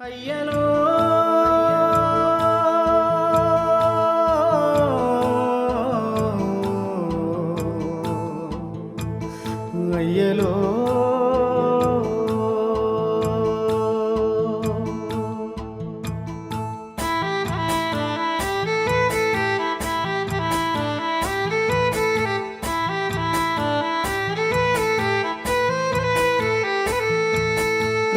అయ్యలో. అయ్యలో.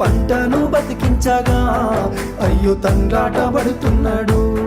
పంటను బతికించగా. అయ్యో తండ్రాట పడుతున్నాడు.